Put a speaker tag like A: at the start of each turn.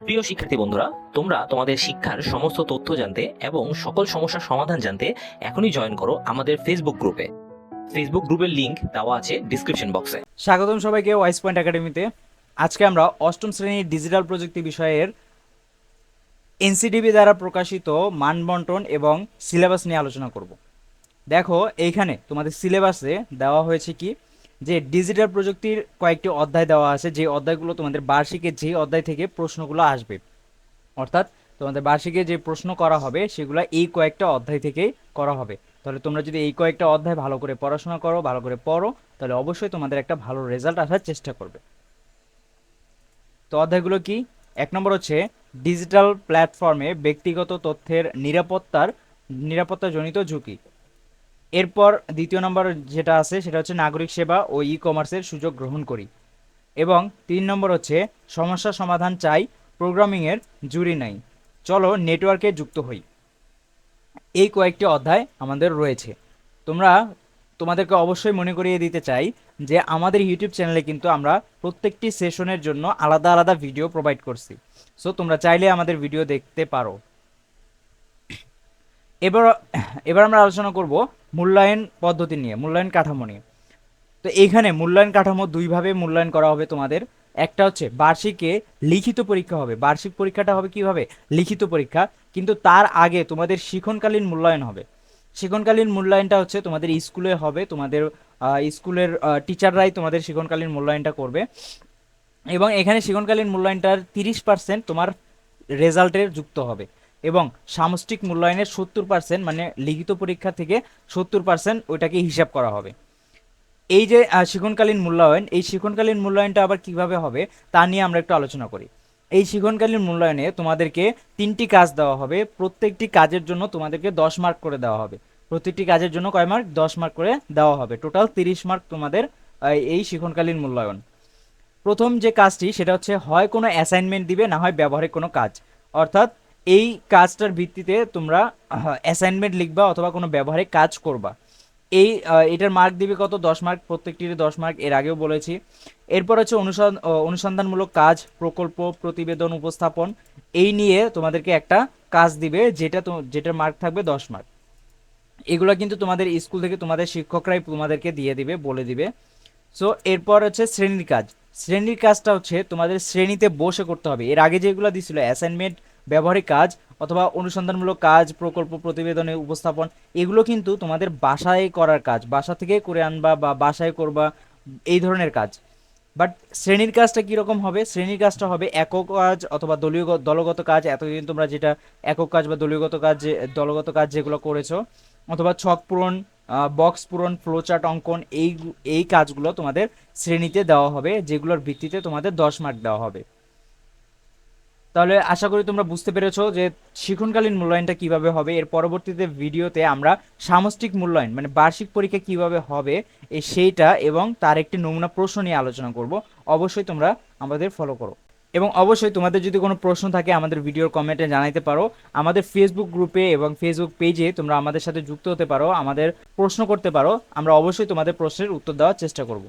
A: প্রিয় শিক্ষার্থী বন্ধুরা, তোমরা তোমাদের শিক্ষার সমস্ত তথ্য জানতে এবং সকল সমস্যার সমাধান জানতে এখনই জয়েন করো আমাদের ফেসবুক গ্রুপে ফেসবুক গ্রুপের লিংক দেওয়া আছে ডিসক্রিপশন বক্সে
B: স্বাগতম সবাইকে ওয়াইস পয়েন্ট একাডেমিতে আজকে আমরা অষ্টম শ্রেণির ডিজিটাল প্রযুক্তি বিষয়ের এনসিডিবি দ্বারা প্রকাশিত মানবন্টন এবং সিলেবাস নিয়ে আলোচনা করব। দেখো, এইখানে তোমাদের সিলেবাসে দেওয়া হয়েছে কি? যে ডিজিটাল প্রযুক্তির কয়েকটি অধ্যায় দেওয়া আছে, যে অধ্যায়গুলো তোমাদের বার্ষিকে যে অধ্যায় থেকে প্রশ্নগুলো আসবে। অর্থাৎ তোমাদের বার্ষিকে যে প্রশ্ন করা হবে, সেগুলো এই কয়েকটা অধ্যায় থেকেই করা হবে। তাহলে তোমরা যদি এই কয়েকটা অধ্যায় ভালো করে পড়াশোনা করো, ভালো করে পড়ো, তাহলে অবশ্যই তোমাদের একটা ভালো রেজাল্ট আসার চেষ্টা করবে। তো অধ্যায়গুলো কি? এক নম্বর হচ্ছে ডিজিটাল প্ল্যাটফর্মে ব্যক্তিগত তথ্যের নিরাপত্তার, নিরাপত্তাজনিত ঝুঁকি। এরপর দ্বিতীয় নম্বর যেটা আছে, সেটা হচ্ছে নাগরিক সেবা ও ই কমার্সের সুযোগ গ্রহণ করি। এবং তিন নম্বর হচ্ছে, সমস্যা সমাধান চাই প্রোগ্রামিংয়ের জুরি নাই। চলো নেটওয়ার্কে যুক্ত হই। এই কয়েকটি অধ্যায় আমাদের রয়েছে। তোমরা, তোমাদেরকে অবশ্যই মনে করিয়ে দিতে চাই যে, আমাদের ইউটিউব চ্যানেলে কিন্তু আমরা প্রত্যেকটি সেশনের জন্য আলাদা আলাদা ভিডিও প্রোভাইড করছি। সো তোমরা চাইলে আমাদের ভিডিও দেখতে পারো। এবার এবার আমরা আলোচনা করব মূল্যায়ন পদ্ধতি নিয়ে, মূল্যায়ন কাঠামো নিয়ে। তো এইখানে মূল্যায়ন কাঠামো দুইভাবে মূল্যায়ন করা হবে তোমাদের। একটা হচ্ছে বার্ষিকে লিখিত পরীক্ষা হবে। বার্ষিক পরীক্ষাটা হবে কীভাবে? লিখিত পরীক্ষা। কিন্তু তার আগে তোমাদের শিক্ষণকালীন মূল্যায়ন হবে। শিক্ষণকালীন মূল্যায়নটা হচ্ছে তোমাদের স্কুলে হবে। তোমাদের স্কুলের টিচাররাই তোমাদের শিক্ষণকালীন মূল্যায়নটা করবে। এবং এখানে শিক্ষণকালীন মূল্যায়নটার তিরিশ পার্সেন্ট তোমার রেজাল্টের যুক্ত হবে। এবং সামষ্টিক মূল্যায়নের সত্তর পার্সেন্ট মানে লিখিত পরীক্ষা থেকে সত্তর পার্সেন্ট ওইটাকে হিসাব করা হবে। এই যে শিখনকালীন মূল্যায়ন, এই শিখনকালীন মূল্যায়নটা আবার কীভাবে হবে তা নিয়ে আমরা একটু আলোচনা করি। এই শিখনকালীন মূল্যায়নে তোমাদেরকে তিনটি কাজ দেওয়া হবে। প্রত্যেকটি কাজের জন্য তোমাদেরকে দশ মার্ক করে দেওয়া হবে। প্রত্যেকটি কাজের জন্য কয় মার্ক দশ মার্ক করে দেওয়া হবে। টোটাল তিরিশ মার্ক তোমাদের এই শিখনকালীন মূল্যায়ন। প্রথম যে কাজটি সেটা হচ্ছে হয় কোনো অ্যাসাইনমেন্ট দিবে না হয় ব্যবহারিক কোনো কাজ। অর্থাৎ এই কাজটার ভিত্তিতে তোমরা অ্যাসাইনমেন্ট লিখবা অথবা কোনো ব্যবহারিক কাজ করবা। এই এটার মার্ক দিবে কত? দশ মার্ক প্রত্যেকটির দশ মার্ক এর আগেও বলেছি। এরপর হচ্ছে অনুসন্ধান অনুসন্ধানমূলক কাজ, প্রকল্প, প্রতিবেদন, উপস্থাপন, এই নিয়ে তোমাদেরকে একটা কাজ দিবে, যেটা যেটার মার্ক থাকবে দশ মার্ক এগুলো কিন্তু তোমাদের স্কুল থেকে তোমাদের শিক্ষকরাই তোমাদেরকে দিয়ে দিবে, বলে দিবে। সো এরপর হচ্ছে শ্রেণির কাজ। শ্রেণির কাজটা হচ্ছে তোমাদের শ্রেণীতে বসে করতে হবে। এর আগে যেগুলো দিছিল অ্যাসাইনমেন্ট ব্যবহারিক কাজ অথবা অনুসন্ধানমূলক কাজ, প্রকল্প, প্রতিবেদনে উপস্থাপন, এগুলো কিন্তু তোমাদের বাসায় করার কাজ। বাসা থেকে করে আনবা বা বাসায় করবা, এই ধরনের কাজ। বাট শ্রেণির কাজটা কীরকম হবে? শ্রেণির কাজটা হবে একক কাজ অথবা দলীয় দলগত কাজ। এতদিন তোমরা যেটা একক কাজ বা দলীয়গত কাজ যে, দলগত কাজ যেগুলো করেছ, অথবা ছক পূরণ বক্স পূরণ, ফ্লোচার্ট অঙ্কন, এই এই কাজগুলো তোমাদের শ্রেণীতে দেওয়া হবে, যেগুলোর ভিত্তিতে তোমাদের দশ মার্ক দেওয়া হবে। তাহলে আশা করি তোমরা বুঝতে পেরেছ যে শিক্ষণকালীন মূল্যায়নটা কীভাবে হবে। এর পরবর্তীতে ভিডিওতে আমরা সামষ্টিক মূল্যায়ন মানে বার্ষিক পরীক্ষা কীভাবে হবে সেইটা এবং তার একটি নমুনা প্রশ্ন নিয়ে আলোচনা করব। অবশ্যই তোমরা আমাদের ফলো করো। এবং অবশ্যই তোমাদের যদি কোনো প্রশ্ন থাকে আমাদের ভিডিওর কমেন্টে জানাইতে পারো। আমাদের ফেসবুক গ্রুপে এবং ফেসবুক পেজে তোমরা আমাদের সাথে যুক্ত হতে পারো, আমাদের প্রশ্ন করতে পারো। আমরা অবশ্যই তোমাদের প্রশ্নের উত্তর দেওয়ার চেষ্টা করব।